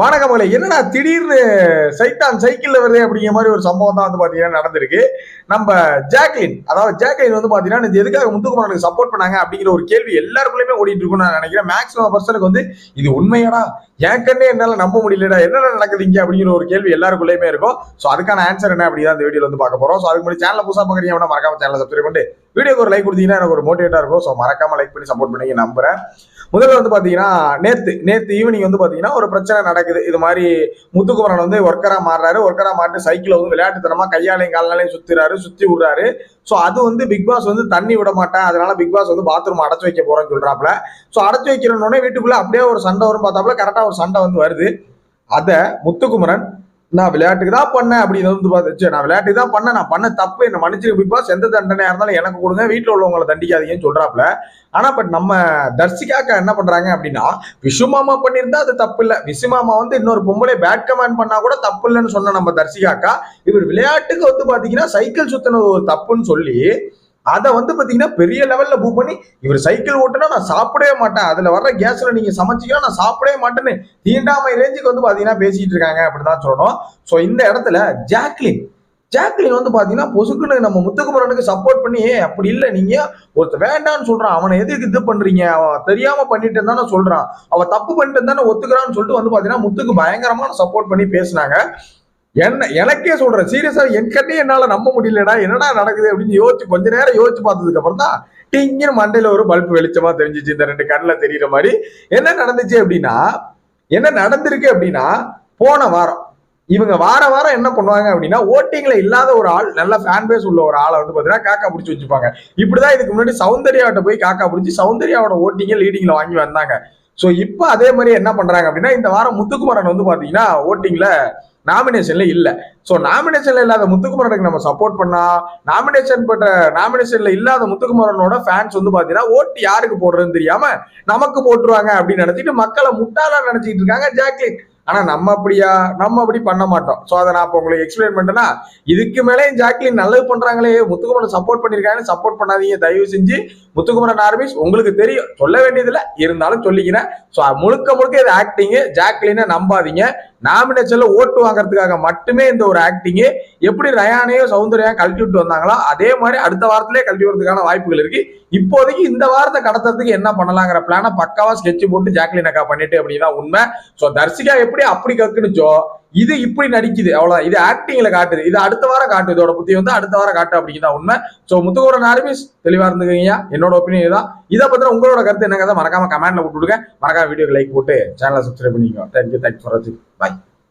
வணக்கம் மகளே. என்னடா திடீர்னு சைத்தான் சைக்கிள்ல வருது அப்படிங்கிற மாதிரி ஒரு சம்பவம் தான் வந்து பாத்தீங்கன்னா நடந்திருக்கு. நம்ம ஜாக்லின் அதாவது ஜாக்லின் வந்து பாத்தீங்கன்னா இது எதுக்காக முத்துக்குமாரனுக்கு சப்போர்ட் பண்ணாங்க அப்படிங்கிற ஒரு கேள்வி எல்லாருக்குள்ளயுமே ஓடிட்டு இருக்கும்னு நான் நினைக்கிறேன். மேக்ஸிமம் பர்சனுக்கு வந்து இது உண்மையாடா? என் கண்ணே என்னால நம்ப முடியலடா. என்னென்ன நடக்குது இங்க அப்படிங்கிற ஒரு கேள்வி எல்லாருக்குள்ளயுமே இருக்கும். ஸோ அதுக்கான ஆன்சர் என்ன அப்படிதான் இந்த வீடியோல வந்து பார்க்க போறோம். ஸோ அதுக்கு முன்னாடி சேனல் புதுசா பாக்குறீங்க அப்படின்னா மறக்காம சேனல் சப்ஸ்கிரைப் பண்ணிட்டு வீடியோக்கு ஒரு லைக் கொடுத்தீங்கன்னா எனக்கு ஒரு மோட்டிவேட்டாக இருக்கும். ஸோ மறக்காமல் லைக் பண்ணி சப்போர்ட் பண்ணி நம்புகிறேன் முதல்ல வந்து பார்த்தீங்கன்னா நேற்று நேற்று ஈவினிங் வந்து பார்த்தீங்கன்னா ஒரு பிரச்சனை நடக்குது. இது மாதிரி முத்துக்குமரன் வந்து ஒர்க்கராக மாறுறாரு. ஒர்க்கராக மாட்டு சைக்கிளை வந்து விளையாட்டுத்தனமாக கையாலையும் கால்னாலையும் சுற்றுறாரு சுற்றி விடுறாரு. ஸோ அது வந்து பிக் பாஸ் வந்து தண்ணி விட மாட்டேன். அதனால பிக் பாஸ் வந்து பாத்ரூம் அடைச்சி வைக்க போகிறேன்னு சொல்கிறாப்புல ஸோ அடைச்சு வைக்கிறோன்னே வீட்டுக்குள்ளே அப்படியே ஒரு சண்டை வரும் பார்த்தாப்புல கரெக்டாக ஒரு சண்டை வந்து வருது. அதை முத்துக்குமரன் நான் விளையாட்டுக்கு தான் பண்ணேன் அப்படின்னு வந்து பார்த்துச்சு நான் விளையாட்டுக்கு தான் பண்ணேன். நான் பண்ண தப்பு என்ன மன்னிச்சிரு பிக் பாஸ் எந்த தண்டனையாக இருந்தாலும் எனக்கு கொடுங்க. வீட்டில் உள்ளவங்களை தண்டிக்காதீங்கன்னு சொல்கிறாப்புல ஆனால் பட் நம்ம தர்சிகாக்கா என்ன பண்ணுறாங்க அப்படின்னா விஷுமாமா பண்ணியிருந்தா அது தப்பு இல்லை. விசுமாமா வந்து இன்னொரு பொம்பளை பேட் கமெண்ட் பண்ணால் கூட தப்பு இல்லைன்னு சொன்ன நம்ம தர்சிகாக்கா இவர் விளையாட்டுக்கு வந்து பார்த்தீங்கன்னா சைக்கிள் சுத்தினது ஒரு தப்புன்னு சொல்லி அதை வந்து பார்த்தீங்கன்னா பெரிய லெவலில் பூ பண்ணி இவர் சைக்கிள் ஓட்டுனா நான் சாப்பிடவே மாட்டேன். அதில் வர்ற கேஸில் நீங்கள் சமைச்சீங்கன்னா நான் சாப்பிடவே மாட்டேன்னு தீண்டாமை ரேஞ்சுக்கு வந்து பார்த்தீங்கன்னா பேசிகிட்டு இருக்காங்க அப்படிதான் சொல்லணும். ஸோ இந்த இடத்துல ஜாக்லின் ஜாக்லின் வந்து பார்த்தீங்கன்னா பொசுக்குன்னு நம்ம முத்துக்குமரனுக்கு சப்போர்ட் பண்ணி அப்படி இல்லை நீங்கள் ஒருத்தர் வேண்டான்னு சொல்கிறான் அவனை எதுக்கு இது பண்ணுறீங்க அவன் தெரியாமல் பண்ணிட்டு தானே சொல்கிறான் அவன் தப்பு பண்ணிட்டு தானே ஒத்துக்கிறான்னு சொல்லிட்டு வந்து பார்த்தீங்கன்னா முத்துக்கு பயங்கரமான சப்போர்ட் பண்ணி பேசினாங்க. என்ன எனக்கே சொல்றேன். சீரியஸா என் கண்ணே என்னால நம்ப முடியலடா. என்னடா நடக்குது அப்படின்னு யோசிச்சு கொஞ்ச நேரம் யோசிச்சு பார்த்ததுக்கு அப்புறம் தான் டிங்கின்னு மண்டையில ஒரு பல்ப் வெளிச்சமா தெரிஞ்சிச்சு. இந்த ரெண்டு கண்ணில் தெரியுற மாதிரி. என்ன நடந்துச்சு அப்படின்னா என்ன நடந்திருக்கு அப்படின்னா போன வாரம் இவங்க வார வாரம் என்ன பண்ணுவாங்க அப்படின்னா ஓட்டிங்ல இல்லாத ஒரு ஆள் நல்ல ஃபேன் பேஸ் உள்ள ஒரு ஆளை வந்து பாத்தீங்கன்னா காக்கா பிடிச்சி வச்சுப்பாங்க. இப்படிதான் இதுக்கு முன்னாடி சௌந்தர்யாவிட்ட போய் காக்கா பிடிச்சி சௌந்தர்யாவோட ஓட்டிங்க லீடிங்ல வாங்கி வந்தாங்க. ஸோ இப்போ அதே மாதிரி என்ன பண்ணுறாங்க அப்படின்னா இந்த வாரம் முத்துக்குமரன் வந்து பார்த்தீங்கன்னா ஓட்டிங்கில் நாமினேஷன்ல இல்லை. ஸோ நாமினேஷன்ல இல்லாத முத்துக்குமரனுக்கு நம்ம சப்போர்ட் பண்ணா நாமினேஷன் பெற்ற நாமினேஷன்ல இல்லாத முத்துக்குமரனோட ஃபேன்ஸ் வந்து பாத்தீங்கன்னா ஓட்டு யாருக்கு போடுறதுன்னு தெரியாம நமக்கு போட்டுருவாங்க அப்படின்னு நினைச்சிட்டு மக்களை முட்டாளா நினைச்சிட்டு இருக்காங்க ஜாக்லின். ஆனால் நம்ம அப்படியா நம்ம அப்படி பண்ண மாட்டோம். ஸோ அதை நான் இப்போ உங்களுக்கு எக்ஸ்பிளைன் பண்ணிட்டேன்னா இதுக்கு மேலே ஜாக்லின் நல்லது பண்ணுறாங்களே முத்துக்குமரன் சப்போர்ட் பண்ணியிருக்காங்கன்னு சப்போர்ட் பண்ணாதீங்க. தயவு செஞ்சு முத்துக்குமரன் ஆர்மிஸ் உங்களுக்கு தெரியும். சொல்ல வேண்டியதில்லை. இருந்தாலும் சொல்லிக்கிறேன். ஸோ முழுக்க முழுக்க இது ஆக்டிங்கு ஜாக்லினை நம்பாதீங்க. நாமினேஷன்ல ஓட்டு வாங்குறதுக்காக மட்டுமே இந்த ஒரு ஆக்டிங்கு எப்படி ரயானையும் சௌந்தர்யா கழட்டி விட்டு வந்தாங்களோ அதே மாதிரி அடுத்த வாரத்திலே கழட்டி வரதுக்கான வாய்ப்புகள் இருக்கு. இப்போதைக்கு இந்த வாரத்தை கடத்துறதுக்கு என்ன பண்ணலாங்கிற பிளானை பக்காவா ஸ்கெட்ச் போட்டு ஜாக்லின் அக்கா பண்ணிட்டு அப்படின்னா உண்மை. ஸோ தர்சிகா எப்படி அப்படி கக்குனுச்சோ இது இப்படி நடிக்குது அவ்வளவுதான். இது ஆக்டிங்ல காட்டுது. இது அடுத்த வாரம் காட்டு இதோட புத்தி வந்து அடுத்த வாரம் காட்டு அப்படிங்கிறதா உண்மை. ஸோ முத்துக்குமரன் ஆர்மிஸ் தெளிவா இருந்துக்கீங்க என்னோட ஒப்பீனியன் தான் இதை பத்தின உங்களோட கருத்து என்னங்கிறத மறக்காம கமெண்ட்ல விட்டுடுங்க மறக்காம வீடியோக்கு லைக் போட்டு சேனலை சப்ஸ்கிரைப் பண்ணிக்கோங்க. தேங்க்யூ தேங்க்ஸ் ஃபார் வாட்சிங் பாய்